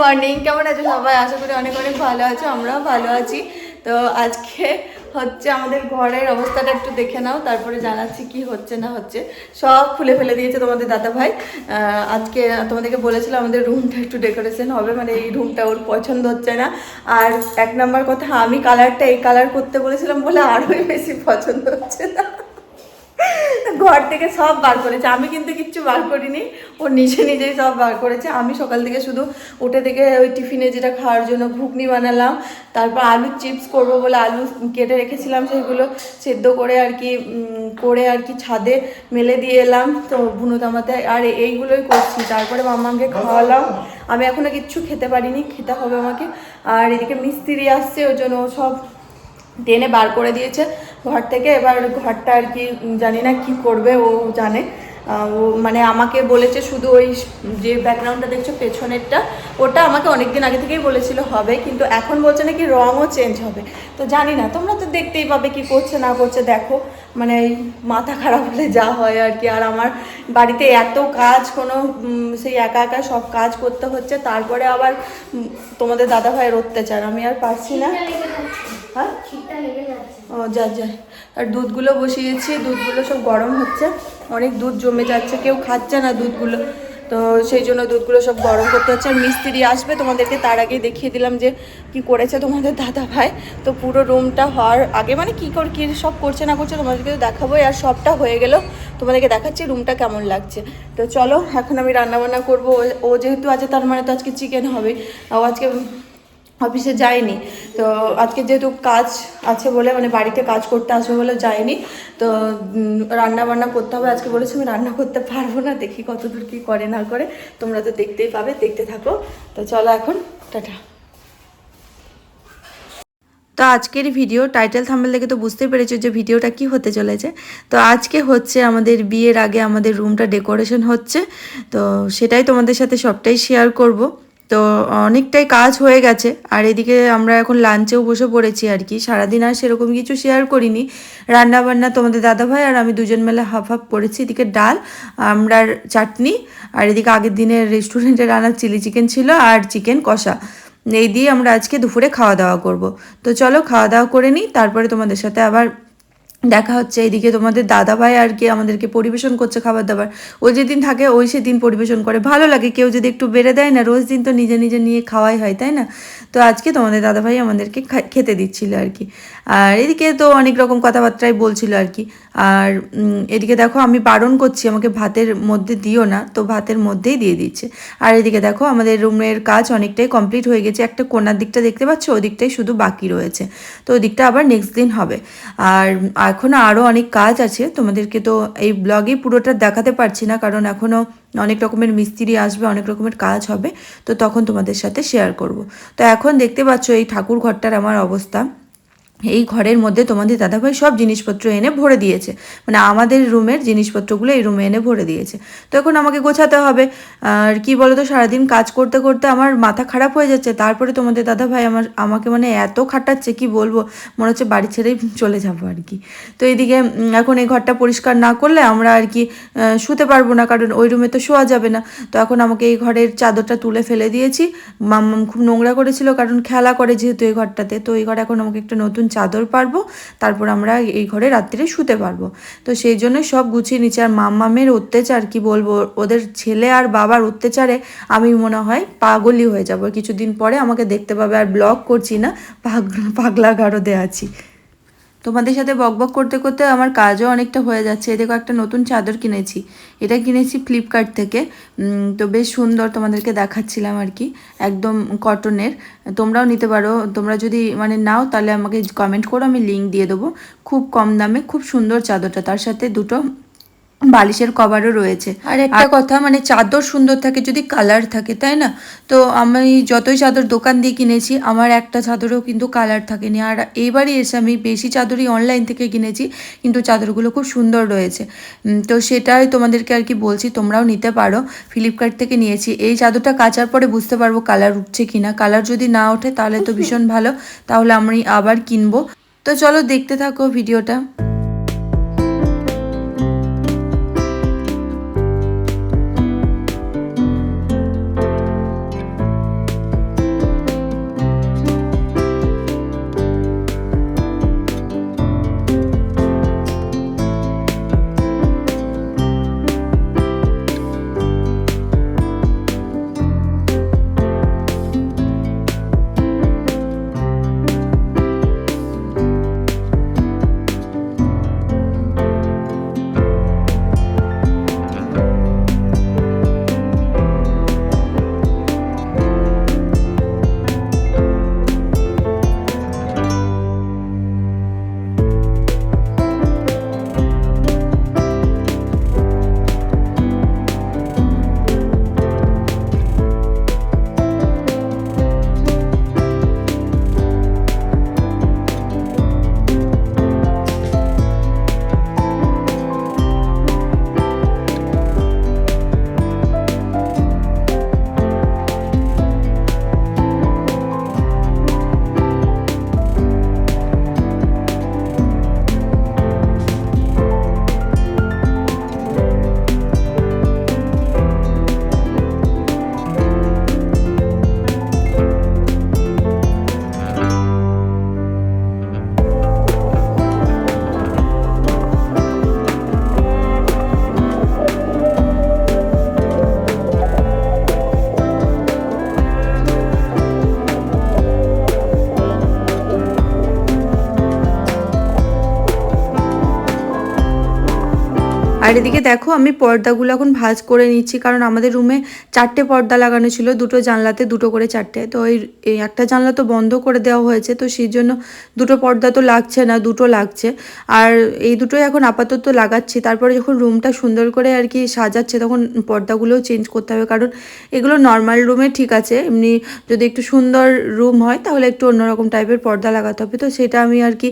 Morning কেমন আছো সবাই? আশা করি অনেক অনেক ভালো আছো, আমরাও ভালো আছি। তো আজকে হচ্ছে আমাদের ঘরের অবস্থাটা একটু দেখে নাও, তারপরে জানাচ্ছি কি হচ্ছে না হচ্ছে। সব খুলে ফেলে দিয়েছে তোমাদের দাদা ভাই আজকে তোমাদেরকে বলেছিলাম আমাদের রুমটা একটু ডেকোরেশন হবে মানে এই রুমটা ওর পছন্দ হচ্ছে না। আর এক নাম্বার কথা, আমি কালারটা এই কালার করতে বলেছিলাম বলে আরোই বেশি পছন্দ হচ্ছে না। ঘর থেকে সব বার করেছে। আমি কিন্তু কিচ্ছু বার করিনি। ও নিজে নিজেই সব বার করেছে। আমি সকাল থেকে শুধু উঠে থেকে ওই টিফিনে যেটা খাওয়ার জন্য ঘুগনি বানালাম, তারপর আলুর চিপস করব বলে আলু কেটে রেখেছিলাম সেগুলো সেদ্ধ করে আর কি করে আর কি ছাদে মেলে দিয়ে এলাম। তো বুনো তামাতে আর এইগুলোই করছি। তারপরে মামাকে খাওয়ালাম। আমি এখনও কিচ্ছু খেতে পারিনি। খেতে হবে আমাকে। আর এদিকে মিস্ত্রি আসছে ওই জন্য সব টেনে বার করে দিয়েছে। ঘর থেকে এবার ঘরটা আর কি জানি না কি করবে, ও জানে। ও মানে আমাকে বলেছে শুধু ওই যে ব্যাকগ্রাউন্ডটা দেখছ, পেছনেরটা, ওটা আমাকে অনেক দিন আগে থেকেই বলেছিল হবে, কিন্তু এখন বলছে নাকি রঙও চেঞ্জ হবে। তো জানি না, তোমরা তো দেখতেই পাবে কি করছে, না করছে, দেখো। মানে মাথা খারাপ হলে যা হয় আর কি। আর আমার বাড়িতে এত কাজ, কোনো সেই একা একা সব কাজ করতে হচ্ছে, তারপরে আবার তোমাদের দাদা ভাইয়ের অত্যাচার, আমি আর পারছি না। হ্যাঁ ও যা যা আর দুধগুলো বসিয়েছি দুধগুলো সব গরম হচ্ছে। অনেক দুধ জমে যাচ্ছে কেউ খাচ্ছে না দুধগুলো। তো সেই জন্য দুধগুলো সব গরম করতে হচ্ছে। আর মিস্ত্রি আসবে তোমাদেরকে তার আগে দেখিয়ে দিলাম যে কি করেছে তোমাদের দাদা ভাই। তো পুরো রুমটা হওয়ার আগে মানে কি করে কি সব করছে না করছে তোমাদেরকে তো দেখাবো আর সবটা হয়ে গেল তোমাদেরকে দেখাচ্ছি রুমটা কেমন লাগছে। তো চলো এখন আমি রান্নাবান্না করব। ও- ও যেহেতু আছে তার মানে তো আজকে চিকেন হবে ও আজকে অফিসে যায়নি তো আজকে যেহেতু কাজ আছে বলে মানে বাড়িতে কাজ করতে আসবে বলে যায়নি তো রান্না বান্না করতে হবে আজকে বলেছি, আমি রান্না করতে পারব না, দেখি কতদূর কী করে না করে। তোমরা তো দেখতেই পাবে, দেখতে থাকো। তো চলো এখন, টাটা। তো আজকের ভিডিও টাইটেল থাম্বেল দেখে তো বুঝতে পেরেছ যে ভিডিওটা কি হতে চলেছে। তো আজকে হচ্ছে আমাদের বিয়ের আগে আমাদের রুমটা ডেকোরেশন হচ্ছে, তো সেটাই তোমাদের সাথে সবটাই শেয়ার করব। তো অনেকটাই কাজ হয়ে গেছে। আর এদিকে আমরা এখন লাঞ্চেও বসে পড়েছি আর কি। সারাদিন আর সেরকম কিছু শেয়ার করিনি। রান্না বান্না তোমাদের দাদাভাই আর আমি দুজন মেলে হাফ হাফ পড়েছি এদিকে ডাল, আমরার চাটনি আর এদিকে আগের দিনের রেস্টুরেন্টে রান্না চিলি চিকেন ছিল আর চিকেন কষা। এই দিয়ে আমরা আজকে দুপুরে খাওয়া দাওয়া করব। তো চলো খাওয়া দাওয়া করে নিই। তারপরে তোমাদের সাথে আবার দেখা হচ্ছে এইদিকে তোমাদের দাদা ভাই আর কি আমাদেরকে পরিবেশন করছে খাবার দাবার। ও যেদিন থাকে, ওই সেদিন পরিবেশন করে। ভালো লাগে, কেউ যদি একটু বেড়ে দেয় না, রোজ দিন তো নিজে নিজে নিয়ে খাওয়াই হয়, তাই না? তো আজকে তোমাদের দাদা ভাই আমাদেরকে খেতে দিচ্ছিল আর কি। আর এদিকে তো অনেক রকম কথাবার্তাই বলছিল আর কি। আর এদিকে দেখো, আমি বারণ করছি, আমাকে ভাতের মধ্যে দিও না, তো ভাতের মধ্যেই দিয়ে দিচ্ছে। আর এদিকে দেখো, আমাদের রুমের কাজ অনেকটাই কমপ্লিট হয়ে গেছে। একটা কোনার দিকটা দেখতে পাচ্ছ, ওদিকটাই শুধু বাকি রয়েছে। তো ওদিকটা আবার নেক্সট দিন হবে। আর এখনও আরও অনেক কাজ আছে। তোমাদেরকে তো এই ব্লগে পুরোটা দেখাতে পারছি না, কারণ এখনও অনেক রকমের মিস্ত্রি আসবে, অনেক রকমের কাজ হবে, তো তখন তোমাদের সাথে শেয়ার করব। তো এখন দেখতে পাচ্ছ এই ঠাকুর ঘরটার আমার অবস্থা। এই ঘরের মধ্যে তোমাদের দাদাভাই সব জিনিসপত্র এনে ভরে দিয়েছে। মানে আমাদের রুমের জিনিসপত্রগুলো এই রুমে এনে ভরে দিয়েছে। তো এখন আমাকে গোছাতে হবে। আর কি বলতো, সারাদিন কাজ করতে করতে আমার মাথা খারাপ হয়ে যাচ্ছে। তারপরে তোমাদের দাদাভাই আমার, আমাকে মানে এত খাটাচ্ছে, কি বলব? মনে হচ্ছে বাড়ি ছেড়েই চলে যাব আর কি। তো এইদিকে এখন এই ঘরটা পরিষ্কার না করলে আমরা আর কি শুতে পারব না। কারণ ওই রুমে তো শোয়া যাবে না। তো এখন আমাকে এই ঘরের চাদরটা তুলে ফেলে দিয়েছি। মাম্মাম খুব নোংরা করেছিল, কারণ খেলা করে যেহেতু এই ঘরটাতে। তো এই ঘরে এখন আমাকে একটা নতুন চাদর পারব, তারপর আমরা এই ঘরে রাত্রে শুতে পারব। তো সেই জন্য সব গুছিয়ে নিচ্ছি। আর মাম্মামের অত্যাচার, কি বলব? ওদের ছেলে আর বাবার অত্যাচারে আমি মনে হয় পাগলই হয়ে যাব। কিছুদিন পরে আমাকে দেখতে পাবে। আর ব্লগ করছি না, পাগলা পাগলা গারদে আছি। তোমাদের সাথে বকবক করতে করতে আমার কাজও অনেকটা হয়ে যাচ্ছে। এদিকে একটা নতুন চাদর কিনেছি। এটা কিনেছি ফ্লিপকার্ট থেকে। তো বেশ সুন্দর তোমাদেরকে দেখাচ্ছিলাম আর কি। একদম কটনের তোমরাও নিতে পারো। তোমরা যদি মানে নাও, তাহলে আমাকে কমেন্ট করো, আমি লিঙ্ক দিয়ে দেবো। খুব কম দামে, খুব সুন্দর চাদরটা। তার সাথে দুটো বালিশের কভারও রয়েছে। আর একটা কথা মানে চাদর সুন্দর থাকে যদি কালার থাকে তাই না? তো আমি যতই চাদর দোকান দিয়ে কিনেছি আমার একটা চাদরও কিন্তু কালার থাকেনি। আর এইবারই এসে আমি বেশি চাদরই অনলাইন থেকে কিনেছি কিন্তু চাদরগুলো খুব সুন্দর রয়েছে। তো সেটাই তোমাদেরকে আর কি বলছি তোমরাও নিতে পারো। ফ্লিপকার্ট থেকে নিয়েছি। এই চাদরটা কাচার পরে বুঝতে পারব কালার উঠছে কিনা। কালার যদি না ওঠে তাহলে তো ভীষণ ভালো। তাহলে আমি আবার কিনবো। তো চলো দেখতে থাকো ভিডিওটা। আর এদিকে দেখো আমি পর্দাগুলো এখন ভাঁজ করে নিচ্ছি, কারণ আমাদের রুমে চারটে পর্দা লাগানো ছিল, দুটো জানলাতে দুটো করে চারটে। তো এই একটা জানলা তো বন্ধ করে দেওয়া হয়েছে, তো সেই জন্য দুটো পর্দা তো লাগছে না, দুটো লাগছে। আর এই দুটোই এখন আপাতত লাগাচ্ছি, তারপরে যখন রুমটা সুন্দর করে আর কি সাজাচ্ছে, তখন পর্দাগুলোও চেঞ্জ করতে হবে, কারণ এগুলো নর্মাল রুমে ঠিক আছে, এমনি যদি একটু সুন্দর রুম হয়, তাহলে একটু অন্যরকম টাইপের পর্দা লাগাতে হবে। তো সেটা আমি আর কি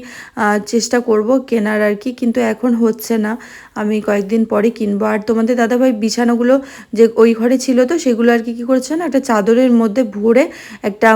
চেষ্টা করব কেনার আর কি, কিন্তু এখন হচ্ছে না। আমি কয়েকদিন পরে কিনবো। আর তোমাদের দাদাভাই বিছানাগুলো যে ওই ঘরে ছিল তো, সেগুলো আর কি, কী করেছে না, একটা চাদরের মধ্যে ভরে একটা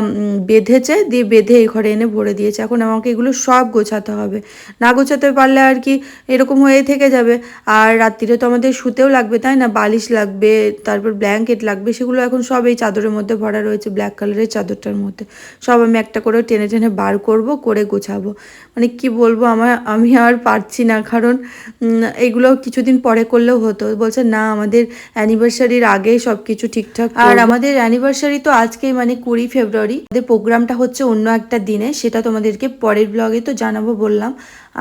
বেঁধেছে, দিয়ে বেঁধে এই ঘরে এনে ভরে দিয়েছে। এখন আমাকে এগুলো সব গোছাতে হবে। না গোছাতে পারলে আর কি এরকম হয়ে থেকে যাবে। আর রাত্রিরে তো আমাদের শুতেও লাগবে, তাই না? বালিশ লাগবে, তারপর ব্ল্যাঙ্কেট লাগবে, সেগুলো এখন সব এই চাদরের মধ্যে ভরা রয়েছে, ব্ল্যাক কালারের চাদরটার মধ্যে। সব আমি একটা করে টেনে টেনে বার করব, করে গোছাবো। মানে কি বলব, আমার, আমি আর পারছি না, কারণ এগুলো কিছুদিন পরে করলেও হতো। বলছে, না, আমাদের অ্যানিভার্সারির আগে সব কিছু ঠিকঠাক আর আমাদের অ্যানিভার্সারি তো আজকেই মানে কুড়ি ফেব্রুয়ারি। আমাদের প্রোগ্রামটা হচ্ছে অন্য একটা দিনে, সেটা তোমাদেরকে পরের ব্লগে তো জানাব বললাম।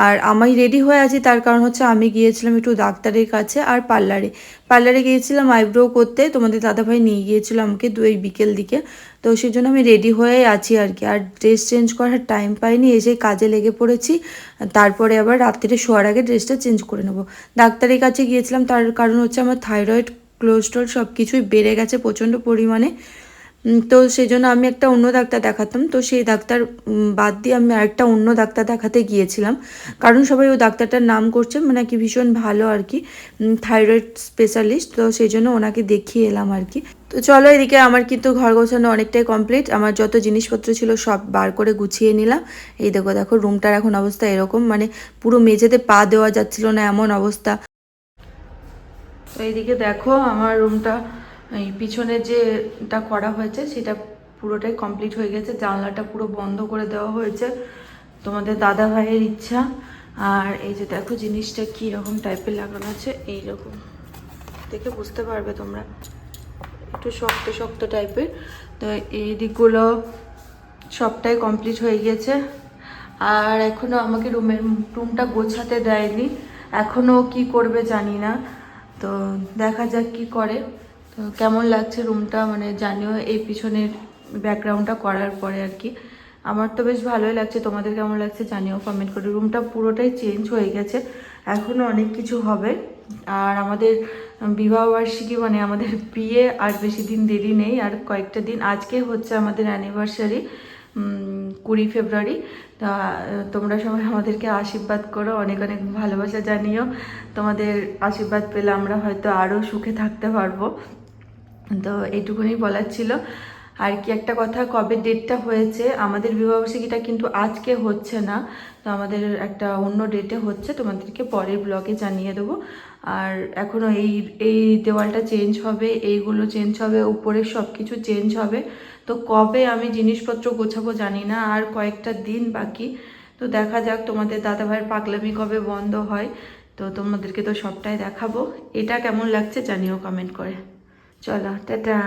আর আমি রেডি হয়ে আছি, তার কারণ হচ্ছে আমি গিয়েছিলাম একটু ডাক্তারের কাছে আর পার্লারে। পার্লারে গিয়েছিলাম আইব্রো করতে, তোমাদের দাদাভাই নিয়ে গিয়েছিল আমাকে দুই বিকেল দিকে। তো সেই জন্য আমি রেডি হয়ে আছি আর কি আর ড্রেস চেঞ্জ করার টাইম পাইনি, এসে কাজে লেগে পড়েছি। তারপরে আবার রাত্রিরে শোয়ার আগে ড্রেসটা চেঞ্জ করে নেব। ডাক্তারের কাছে গিয়েছিলাম, তার কারণ হচ্ছে আমার থাইরয়েড কোলেস্ট্রল সব কিছুই বেড়ে গেছে প্রচণ্ড পরিমাণে। তো সেই জন্য আমি একটা অন্য ডাক্তার দেখাতাম। তো সেই ডাক্তার বাদ দিয়ে আমি আরেকটা অন্য ডাক্তার দেখাতে গিয়েছিলাম। কারণ সবাই ওই ডাক্তারটার নাম করছে মানে কি ভীষণ ভালো আর কি থাইরয়েড স্পেশালিস্ট। তো সেই জন্য ওনাকে দেখিয়ে এলাম আর কি। তো চলো এদিকে আমার কিন্তু ঘর গোছানো অনেকটাই কমপ্লিট। আমার যত জিনিসপত্র ছিল সব বার করে গুছিয়ে নিলাম। এই দেখো দেখো, রুমটার এখন অবস্থা এরকম মানে পুরো মেঝেতে পা দেওয়া যাচ্ছিল না, এমন অবস্থা। তো এইদিকে দেখো, আমার রুমটা এই পিছনে যেটা করা হয়েছে, সেটা পুরোটাই কমপ্লিট হয়ে গেছে। জানলাটা পুরো বন্ধ করে দেওয়া হয়েছে। তোমাদের দাদা ভাইয়ের ইচ্ছা। আর এই যে দেখো জিনিসটা কী রকম টাইপের লাগানো আছে এইরকম দেখে বুঝতে পারবে তোমরা। একটু শক্ত শক্ত টাইপের তো এই দিকগুলো সবটাই কমপ্লিট হয়ে গিয়েছে আর এখনও আমাকে রুমের রুমটা গোছাতে দেয়নি। এখনও কি করবে জানি না। তো দেখা যাক কি করে। কেমন লাগছে রুমটা মানে জানিও এই পিছনের ব্যাকগ্রাউন্ডটা করার পরে আর কি। আমার তো বেশ ভালোই লাগছে। তোমাদের কেমন লাগছে জানিও কমেন্ট করে। রুমটা পুরোটাই চেঞ্জ হয়ে গেছে। এখনও অনেক কিছু হবে। আর আমাদের বিবাহবার্ষিকী মানে আমাদের বিয়ে আর বেশি দিন দেরি নেই। আর কয়েকটা দিন আজকে হচ্ছে আমাদের অ্যানিভার্সারি কুড়ি ফেব্রুয়ারি। তা, তোমরা সবাই আমাদেরকে আশীর্বাদ করো। অনেক অনেক ভালোবাসা জানিও। তোমাদের আশীর্বাদ পেলে আমরা হয়তো আরও সুখে থাকতে পারব। তো এইটুকুনি বলার ছিল। আর কি একটা কথা, কবে ডেটটা হয়েছে? আমাদের বিবাহবার্ষিকীটা কিন্তু আজকে হচ্ছে না। তো আমাদের একটা অন্য ডেটে হচ্ছে। তোমাদেরকে পরের ব্লগে জানিয়ে দেবো। আর এখনও এই এই দেওয়ালটা চেঞ্জ হবে, এইগুলো চেঞ্জ হবে, উপরের সব কিছু চেঞ্জ হবে। তো কবে আমি জিনিসপত্র গোছাবো জানি না। আর কয়েকটা দিন বাকি। তো দেখা যাক, তোমাদের দাদাভাইয়ের পাগলামি কবে বন্ধ হয়। তো তোমাদেরকে তো সবটাই দেখাবো। এটা কেমন লাগছে জানিও কমেন্ট করে। চলো টাটা।